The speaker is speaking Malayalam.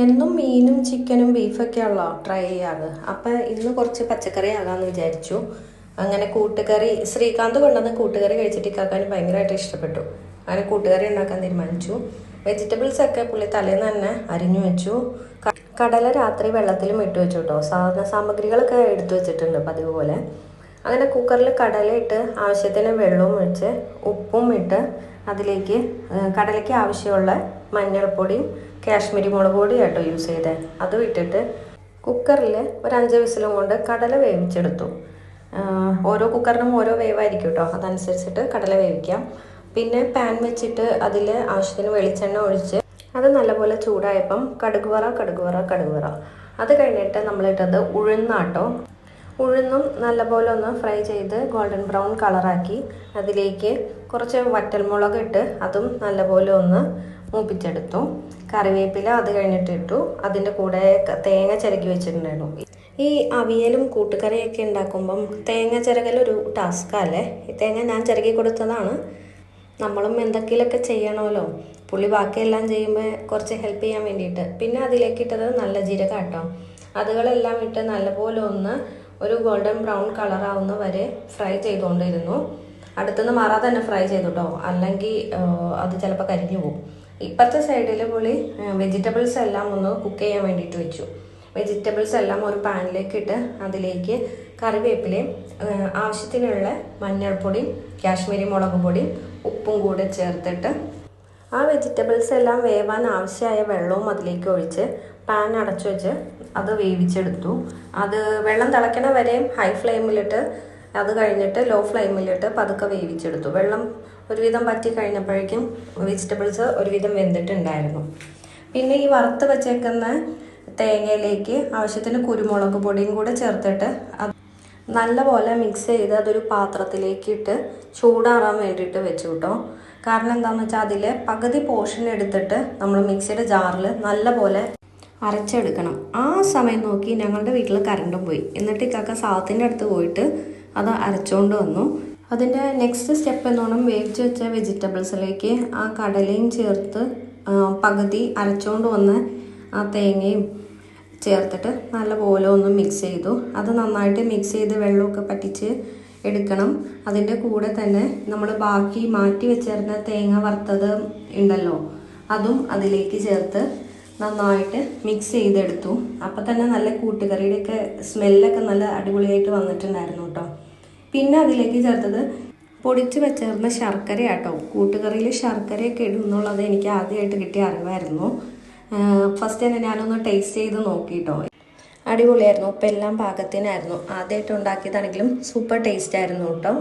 എന്നും മീനും ചിക്കനും ബീഫൊക്കെയാണല്ലോ ട്രൈ ചെയ്യാറ് അപ്പം ഇന്ന് കുറച്ച് പച്ചക്കറി ആകാമെന്ന് വിചാരിച്ചു. അങ്ങനെ കൂട്ടുകറി ശ്രീകാന്ത് കൊണ്ടുവന്ന് കൂട്ടുകറി കഴിച്ചിട്ട് ഇക്കാക്കാൻ ഭയങ്കരമായിട്ട് ഇഷ്ടപ്പെട്ടു. അങ്ങനെ കൂട്ടുകറി ഉണ്ടാക്കാൻ തീരുമാനിച്ചു. വെജിറ്റബിൾസ് ഒക്കെ പുള്ളി തലേന്ന് തന്നെ അരിഞ്ഞു വെച്ചു. കടല രാത്രി വെള്ളത്തിലും ഇട്ട് വെച്ചു കേട്ടോ സാധന സാമഗ്രികളൊക്കെ എടുത്തു വെച്ചിട്ടുണ്ട് പതിവ് പോലെ. അങ്ങനെ കുക്കറിൽ കടല ഇട്ട് ആവശ്യത്തിന് വെള്ളവും ഒഴിച്ച് ഉപ്പും ഇട്ട് അതിലേക്ക് കടലയ്ക്ക് ആവശ്യമുള്ള മഞ്ഞൾപ്പൊടിയും കാശ്മീരി മുളക് പൊടിയും കേട്ടോ യൂസ് ചെയ്തേ. അതും ഇട്ടിട്ട് കുക്കറിൽ ഒരു അഞ്ച് വിസിലും കൊണ്ട് കടല വേവിച്ചെടുത്തു. ഓരോ കുക്കറിനും ഓരോ വേവായിരിക്കും കേട്ടോ അതനുസരിച്ചിട്ട് കടല വേവിക്കാം. പിന്നെ പാൻ വെച്ചിട്ട് അതിൽ ആവശ്യത്തിന് വെളിച്ചെണ്ണ ഒഴിച്ച് അത് നല്ലപോലെ ചൂടായപ്പം കടുക് വറ കടുക് വറ കടുക് വറ. അത് കഴിഞ്ഞിട്ട് നമ്മളിട്ടത് ഉഴുന്നാട്ടോ. ഉഴുന്നും നല്ലപോലെ ഒന്ന് ഫ്രൈ ചെയ്ത് ഗോൾഡൻ ബ്രൗൺ കളറാക്കി അതിലേക്ക് കുറച്ച് വറ്റൽമുളക് ഇട്ട് അതും നല്ലപോലെ ഒന്ന് മൂപ്പിച്ചെടുത്തു. കറിവേപ്പില അത് കഴിഞ്ഞിട്ട് ഇട്ടു. അതിന്റെ കൂടെ തേങ്ങ ചിരകി വെച്ചിട്ടുണ്ടായിരുന്നു. ഈ അവിയലും കൂട്ടുകറിയൊക്കെ ഉണ്ടാക്കുമ്പം തേങ്ങ ചിരകലൊരു ടാസ്കല്ലേ ഈ തേങ്ങ ഞാൻ ചിരകി കൊടുത്തതാണ്. നമ്മളും എന്തൊക്കെയൊക്കെ ചെയ്യണമല്ലോ. പുള്ളി ബാക്കിയെല്ലാം ചെയ്യുമ്പോൾ കുറച്ച് ഹെൽപ്പ് ചെയ്യാൻ വേണ്ടിയിട്ട്. പിന്നെ അതിലേക്ക് ഇട്ടത് നല്ല ജീരകം കേട്ടോ അതുകളെല്ലാം ഇട്ട് നല്ലപോലെ ഒന്ന് ഒരു ഗോൾഡൻ ബ്രൗൺ കളർ ആവുന്ന വരെ ഫ്രൈ ചെയ്തുകൊണ്ടിരുന്നു അടുത്തുനിന്ന് മാറാതെ തന്നെ ഫ്രൈ ചെയ്തു കേട്ടോ അല്ലെങ്കിൽ അത് ചിലപ്പോൾ കരിഞ്ഞു പോകും. ഇപ്പുറത്തെ സൈഡിൽ പുള്ളി വെജിറ്റബിൾസ് എല്ലാം ഒന്ന് കുക്ക് ചെയ്യാൻ വേണ്ടിയിട്ട് വെച്ചു. വെജിറ്റബിൾസ് എല്ലാം ഒരു പാനിലേക്ക് ഇട്ട് അതിലേക്ക് കറിവേപ്പിലയും ആവശ്യത്തിനുള്ള മഞ്ഞൾപ്പൊടിയും കാശ്മീരി മുളക് പൊടിയും ഉപ്പും കൂടെ ചേർത്തിട്ട് ആ വെജിറ്റബിൾസ് എല്ലാം വേവാൻ ആവശ്യമായ വെള്ളവും അതിലേക്ക് ഒഴിച്ച് പാൻ അടച്ചു വെച്ച് അത് വേവിച്ചെടുത്തു. അത് വെള്ളം തിളയ്ക്കണ വരെയും ഹൈ ഫ്ലെയിമിലിട്ട് അത് കഴിഞ്ഞിട്ട് ലോ ഫ്ലെയിമിലിട്ട് പതുക്കെ വേവിച്ചെടുത്തു. വെള്ളം ഒരുവിധം പറ്റി കഴിഞ്ഞപ്പോഴേക്കും വെജിറ്റബിൾസ് ഒരുവിധം വെന്തിട്ടുണ്ടായിരുന്നു. പിന്നെ ഈ വറുത്ത് വെച്ചേക്കുന്ന തേങ്ങയിലേക്ക് ആവശ്യത്തിന് കുരുമുളക് പൊടിയും കൂടെ ചേർത്തിട്ട് അത് നല്ലപോലെ മിക്സ് ചെയ്ത് അതൊരു പാത്രത്തിലേക്ക് ഇട്ട് ചൂടാറാൻ വേണ്ടിയിട്ട് വെച്ചു കേട്ടോ കാരണം എന്താണെന്ന് വെച്ചാൽ അതിൽ പകുതി പോർഷൻ എടുത്തിട്ട് നമ്മൾ മിക്സിയുടെ ജാറിൽ നല്ലപോലെ അരച്ചെടുക്കണം. ആ സമയം നോക്കി ഞങ്ങളുടെ വീട്ടിൽ കറണ്ടും പോയി. എന്നിട്ട് ഇക്കാക്ക സാധത്തിന്റെ അടുത്ത് പോയിട്ട് അത് അരച്ചുകൊണ്ട് വന്നു. അതിന്റെ നെക്സ്റ്റ് സ്റ്റെപ്പ് എന്നോണം വേവിച്ച് വെച്ച വെജിറ്റബിൾസിലേക്ക് ആ കടലയും ചേർത്ത് പകുതി അരച്ചുകൊണ്ട് വന്ന ആ തേങ്ങയും ചേർത്തിട്ട് നല്ലപോലെ ഒന്ന് മിക്സ് ചെയ്തു. അത് നന്നായിട്ട് മിക്സ് ചെയ്ത് വെള്ളമൊക്കെ പറ്റിച്ച് എടുക്കണം. അതിന്റെ കൂടെ തന്നെ നമ്മൾ ബാക്കി മാറ്റി വെച്ചിരുന്ന തേങ്ങ വറുത്തത് ഉണ്ടല്ലോ അതും അതിലേക്ക് ചേർത്ത് നന്നായിട്ട് മിക്സ് ചെയ്തെടുത്തു. അപ്പം തന്നെ നല്ല കൂട്ടുകറിയുടെയൊക്കെ സ്മെല്ലൊക്കെ നല്ല അടിപൊളിയായിട്ട് വന്നിട്ടുണ്ടായിരുന്നു കേട്ടോ. പിന്നെ അതിലേക്ക് ചേർത്തത് പൊടിച്ച് വെച്ചിരുന്ന ശർക്കര കേട്ടോ കൂട്ടുകറിയിൽ ശർക്കരയൊക്കെ ഇടുന്നുള്ളത് എനിക്ക് ആദ്യമായിട്ട് കിട്ടിയ അറിവായിരുന്നു. ഫസ്റ്റ് തന്നെ ഞാനൊന്ന് ടേസ്റ്റ് ചെയ്ത് നോക്കിയിട്ടോ അടിപൊളിയായിരുന്നു. ഉപ്പെല്ലാം പാകത്തിനായിരുന്നു. ആദ്യമായിട്ട് ഉണ്ടാക്കിയതാണെങ്കിലും സൂപ്പർ ടേസ്റ്റ് ആയിരുന്നു കേട്ടോ